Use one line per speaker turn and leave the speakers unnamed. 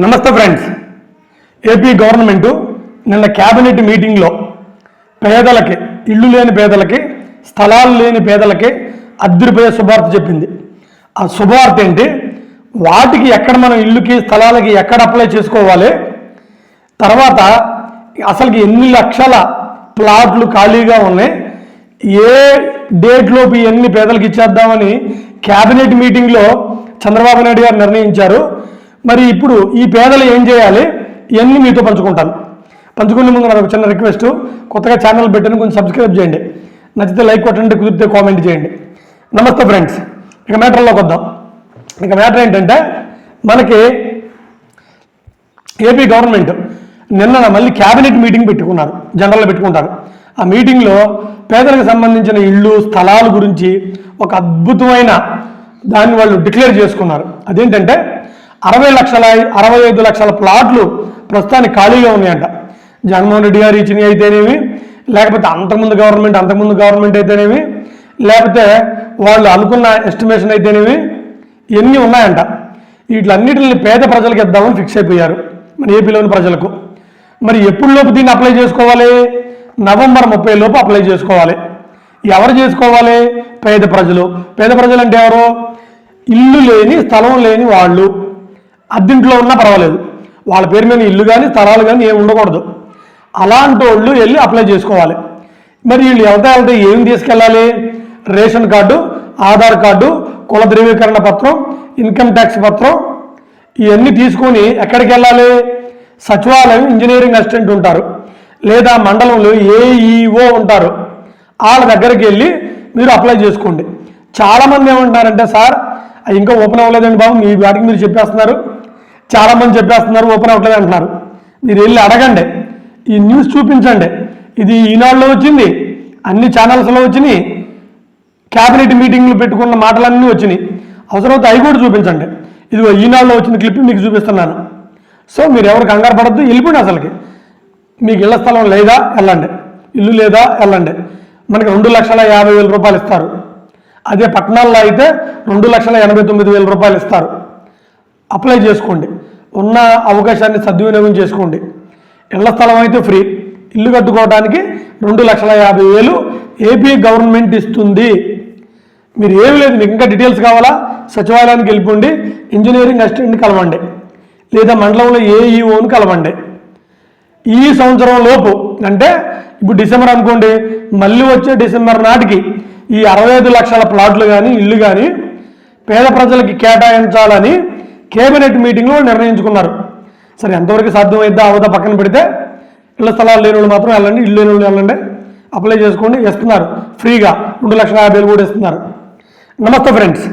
నమస్తే friends. AP government నిన్న cabinet మీటింగ్లో పేదలకి ఇల్లు లేని పేదలకి స్థలాలు లేని పేదలకి అద్దరిపోయే శుభార్త చెప్పింది. ఆ శుభార్త ఏంటి? వాటికి ఎక్కడ మనం ఇల్లుకి స్థలాలకి ఎక్కడ అప్లై చేసుకోవాలి? తర్వాత అసలుకి ఎన్ని లక్షల ప్లాట్లు ఖాళీగా ఉన్నాయి? ఏ డేట్లోపు ఎన్ని పేదలకు ఇచ్చేద్దామని క్యాబినెట్ మీటింగ్లో చంద్రబాబు నాయుడు గారు నిర్ణయించారు. మరి ఇప్పుడు ఈ పేదలు ఏం చేయాలి? ఇవన్నీ మీతో పంచుకుంటాను. పంచుకునే ముందు నాకు చిన్న రిక్వెస్ట్. కొత్తగా ఛానల్ పెట్టాను కొంచెం సబ్స్క్రైబ్ చేయండి. నచ్చితే లైక్ కొట్టండి కుదిరితే కామెంట్ చేయండి. నమస్తే ఫ్రెండ్స్. ఇక మ్యాటర్లోకి వద్దాం. ఇక మ్యాటర్ ఏంటంటే మనకి ఏపీ గవర్నమెంట్ నిన్న మళ్ళీ క్యాబినెట్ మీటింగ్ పెట్టుకున్నారు జనరల్లో పెట్టుకుంటారు. ఆ మీటింగ్లో పేదలకు సంబంధించిన ఇళ్ళు స్థలాల గురించి ఒక అద్భుతమైన దాన్ని వాళ్ళు డిక్లేర్ చేసుకున్నారు. అదేంటంటే అరవై లక్షల అరవై ఐదు లక్షల ప్లాట్లు ప్రస్తుతానికి ఖాళీగా ఉన్నాయంట. జగన్మోహన్ రెడ్డి గారు ఇచ్చినవి అయితేనేమి లేకపోతే అంతకుముందు గవర్నమెంట్ అంతకుముందు గవర్నమెంట్ అయితేనేమి లేకపోతే వాళ్ళు అనుకున్న ఎస్టిమేషన్ అయితేనేమి ఎన్ని ఉన్నాయంట. వీటిలన్నిటిని పేద ప్రజలకు ఇద్దామని ఫిక్స్ అయిపోయారు. మన ఏపీలోని ప్రజలకు. మరి ఎప్పుడు లోపు దీన్ని అప్లై చేసుకోవాలి? నవంబర్ ముప్పై లోపు అప్లై చేసుకోవాలి. ఎవరు చేసుకోవాలి? పేద ప్రజలు. పేద ప్రజలు అంటే ఎవరు? ఇల్లు లేని స్థలం లేని వాళ్ళు. అద్దెంట్లో ఉన్నా పర్వాలేదు. వాళ్ళ పేరు మీద ఇల్లు కానీ స్థలాలు కానీ ఏమి ఉండకూడదు. అలాంటి వాళ్ళు వెళ్ళి అప్లై చేసుకోవాలి. మరి వీళ్ళు ఎవరితో వెళ్తే ఏం తీసుకెళ్ళాలి? రేషన్ కార్డు ఆధార్ కార్డు కుల ధృవీకరణ పత్రం ఇన్కమ్ ట్యాక్స్ పత్రం ఇవన్నీ తీసుకొని ఎక్కడికి వెళ్ళాలి? సచివాలయం ఇంజనీరింగ్ అసిస్టెంట్ ఉంటారు. లేదా మండలంలో ఏఈఓ ఉంటారు. వాళ్ళ దగ్గరికి వెళ్ళి మీరు అప్లై చేసుకోండి. చాలామంది ఏమంటున్నారంటే సార్ ఇంకా ఓపెన్ అవ్వలేదండి బాబు మీ వాటికి మీరు చెప్పేస్తున్నారు. చాలామంది చెప్పేస్తున్నారు ఓపెన్ అవ్వట్లేదు అంటున్నారు. మీరు వెళ్ళి అడగండి. ఈ న్యూస్ చూపించండి. ఇది ఈనాడులో వచ్చింది అన్ని ఛానల్స్లో వచ్చినాయి క్యాబినెట్ మీటింగ్లు పెట్టుకున్న మాటలన్నీ వచ్చినాయి. అవసరమైతే అవి కూడా చూపించండి. ఇదిగో ఈనాడులో వచ్చిన క్లిప్ మీకు చూపిస్తున్నాను. సో మీరు ఎవరు కంగారు పడద్దు వెళ్ళిపోండి అసలుకి. మీకు ఇళ్ళ స్థలం లేదా? వెళ్ళండి. ఇల్లు లేదా? వెళ్ళండి. మనకి రెండు లక్షల యాభై వేల రూపాయలు ఇస్తారు. అదే పట్టణాల్లో అయితే రెండు లక్షల ఎనభై తొమ్మిది వేల రూపాయలు ఇస్తారు. అప్లై చేసుకోండి. ఉన్న అవకాశాన్ని సద్వినియోగం చేసుకోండి. ఇళ్ళ స్థలం అయితే ఫ్రీ. ఇల్లు కట్టుకోవడానికి రెండు లక్షల యాభై వేలు ఏపీ గవర్నమెంట్ ఇస్తుంది. మీరు ఏమి లేదు మీకు ఇంకా డీటెయిల్స్ కావాలా? సచివాలయానికి వెళ్ళిపోండి ఇంజనీరింగ్ అసిస్టెంట్ని కలవండి లేదా మండలంలో ఏఈఓని కలవండి. ఈ సంవత్సరం లోపు అంటే ఇప్పుడు డిసెంబర్ అనుకోండి మళ్ళీ వచ్చే డిసెంబర్ నాటికి ఈ అరవై ఐదు లక్షల ప్లాట్లు కానీ ఇల్లు కానీ పేద ప్రజలకి కేటాయించాలని కేబినెట్ మీటింగ్లో నిర్ణయించుకున్నారు. సరే ఎంతవరకు సాధ్యమైద్దా అవదా పక్కన పెడితే ఇళ్ళ స్థలాలు లేని వాళ్ళు మాత్రం వెళ్ళండి ఇల్లు లేని వాళ్ళు వెళ్ళండి. అప్లై చేసుకోండి ఇస్తున్నారు ఫ్రీగా రెండు లక్షల యాభై వేలు కూడా ఇస్తున్నారు నమస్తే ఫ్రెండ్స్.